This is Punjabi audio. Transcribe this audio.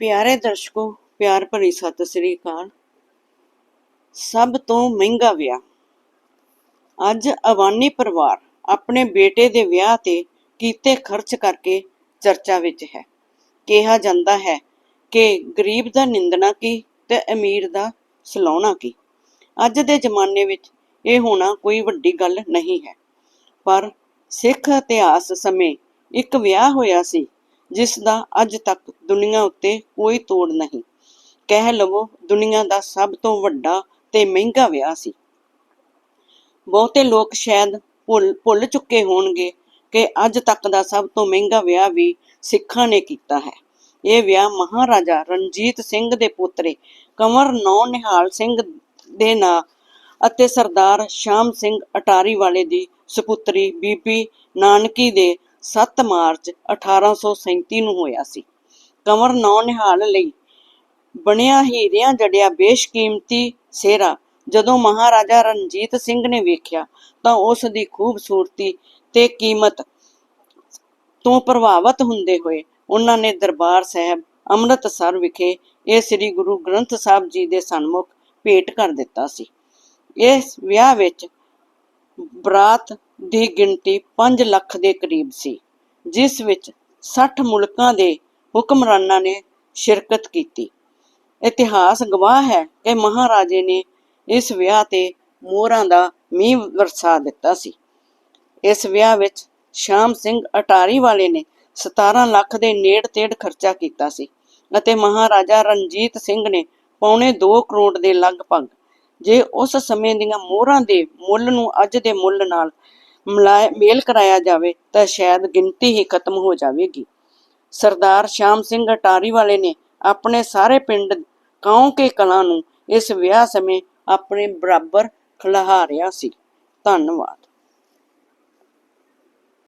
ਪਿਆਰੇ ਦਰਸ਼ਕੋ, ਪਿਆਰ ਭਰੀ ਸਤਿ ਸ੍ਰੀ ਅਕਾਲ। ਸਭ ਤੋਂ ਮਹਿੰਗਾ ਵਿਆਹ। ਅੱਜ ਅਵਾਨੀ ਪਰਿਵਾਰ ਆਪਣੇ ਬੇਟੇ ਦੇ ਵਿਆਹ ਤੇ ਕੀਤੇ ਖਰਚ ਕਰਕੇ ਚਰਚਾ ਵਿੱਚ ਹੈ। ਕਿਹਾ ਜਾਂਦਾ ਹੈ ਕਿ ਗਰੀਬ ਦਾ ਨਿੰਦਣਾ ਕੀ ਤੇ ਅਮੀਰ ਦਾ ਸਲਾਉਣਾ ਕੀ। ਅੱਜ ਦੇ ਜ਼ਮਾਨੇ ਵਿੱਚ ਇਹ ਹੋਣਾ ਕੋਈ ਵੱਡੀ ਗੱਲ ਨਹੀਂ ਹੈ। ਪਰ ਸਿੱਖ ਇਤਿਹਾਸ ਸਮੇਂ ਇੱਕ ਵਿਆਹ ਹੋਇਆ ਸੀ ਜਿਸ ਦਾ ਅੱਜ ਤੱਕ ਦੁਨੀਆ ਉੱਤੇ ਕੋਈ ਤੋੜ ਨਹੀਂ। ਕਹਿ ਲਵੋ, ਦੁਨੀਆ ਦਾ ਸਭ ਤੋਂ ਵੱਡਾ ਤੇ ਮਹਿੰਗਾ ਵਿਆਹ ਸੀ। ਬਹੁਤੇ ਲੋਕ ਸ਼ਾਇਦ ਭੁੱਲ ਚੁੱਕੇ ਹੋਣਗੇ ਕਿ ਅੱਜ ਤੱਕ ਦਾ ਸਭ ਤੋਂ ਮਹਿੰਗਾ ਵਿਆਹ ਵੀ ਸਿੱਖਾਂ ਨੇ ਕੀਤਾ ਹੈ। ਇਹ ਵਿਆਹ ਮਹਾਰਾਜਾ ਰਣਜੀਤ ਸਿੰਘ ਦੇ ਪੁੱਤਰੇ ਕੰਵਰ ਨੌ ਨਿਹਾਲ ਸਿੰਘ ਦੇ ਨਾਂ ਅਤੇ ਸਰਦਾਰ ਸ਼ਾਮ ਸਿੰਘ ਅਟਾਰੀ ਵਾਲੇ ਦੀ ਸੁਪੁੱਤਰੀ ਬੀਬੀ ਨਾਨਕੀ ਦੇ 7 ਮਾਰਚ 1837 ਨੂੰ ਹੋਇਆ ਸੀ। ਕੰਵਰ ਨੌ ਨਿਹਾਲ ਲਈ ਬਣਿਆ ਹੀਰਿਆਂ ਜੜਿਆ ਬੇਸ਼ਕੀਮਤੀ ਸਿਹਰਾ। ਜਦੋਂ ਮਹਾਰਾਜਾ ਰਣਜੀਤ ਸਿੰਘ ਨੇ ਵੇਖਿਆ ਤਾਂ ਉਸ ਦੀ ਖੂਬਸੂਰਤੀ ਤੇ ਕੀਮਤ ਤੋਂ ਪ੍ਰਭਾਵਿਤ ਹੁੰਦੇ ਹੋਏ ਉਹਨਾਂ ਨੇ ਦਰਬਾਰ ਸਾਹਿਬ ਅੰਮ੍ਰਿਤਸਰ ਵਿਖੇ ਇਹ ਸ੍ਰੀ ਗੁਰੂ ਗ੍ਰੰਥ ਸਾਹਿਬ ਜੀ ਦੇ ਸਨਮੁਖ ਭੇਟ ਕਰ ਦਿੱਤਾ ਸੀ। ਇਸ ਵਿਆਹ ਵਿੱਚ ਬਰਾਤ ਦੀ ਗਿਣਤੀ 5 ਲੱਖ ਦੇ ਕਰੀਬ ਸੀ, ਜਿਸ ਵਿੱਚ 60 ਮੁਲਕਾਂ ਦੇ ਹੁਕਮਰਾਨਾਂ ਨੇ ਸ਼ਿਰਕਤ ਕੀਤੀ। ਇਤਿਹਾਸ ਗਵਾਹ ਹੈ ਕਿ ਮਹਾਰਾਜੇ ਨੇ ਇਸ ਵਿਆਹ ਤੇ ਮੋਹਰਾਂ ਦਾ ਮੀਂਹ ਵਰਸਾ ਦਿੱਤਾ ਸੀ। ਇਸ ਵਿਆਹ ਵਿੱਚ ਸ਼ਾਮ ਸਿੰਘ ਅਟਾਰੀ ਵਾਲੇ ਨੇ 17 ਲੱਖ ਦੇ ਨੇੜ ਤੇੜ ਖਰਚਾ ਕੀਤਾ ਸੀ ਅਤੇ ਮਹਾਰਾਜਾ ਰਣਜੀਤ ਸਿੰਘ ਨੇ ਪੌਣੇ 2 ਕਰੋੜ ਦੇ ਲਗਭਗ, ਜੇ ਉਸ ਸਮੇਂ ਦੀਆਂ ਮੋਹਰਾਂ ਦੇ ਮੁੱਲ ਨੂੰ ਅੱਜ ਦੇ ਮੁੱਲ ਨਾਲ ਮੇਲ ਕਰਾਇਆ ਜਾਵੇ ਤਾਂ ਸ਼ਾਇਦ ਗਿਣਤੀ ਹੀ ਖਤਮ ਹੋ ਜਾਵੇਗੀ। ਸਰਦਾਰ ਸ਼ਾਮ ਸਿੰਘ ਅਟਾਰੀ ਵਾਲੇ ਨੇ ਆਪਣੇ ਸਾਰੇ ਪਿੰਡ ਕਾਉਂ ਕੇ ਕਲਾਂ ਨੂੰ ਇਸ ਵਿਆਹ ਸਮੇਂ ਆਪਣੇ ਬਰਾਬਰ ਖਿਲਾਰਿਆ ਸੀ। ਧੰਨਵਾਦ।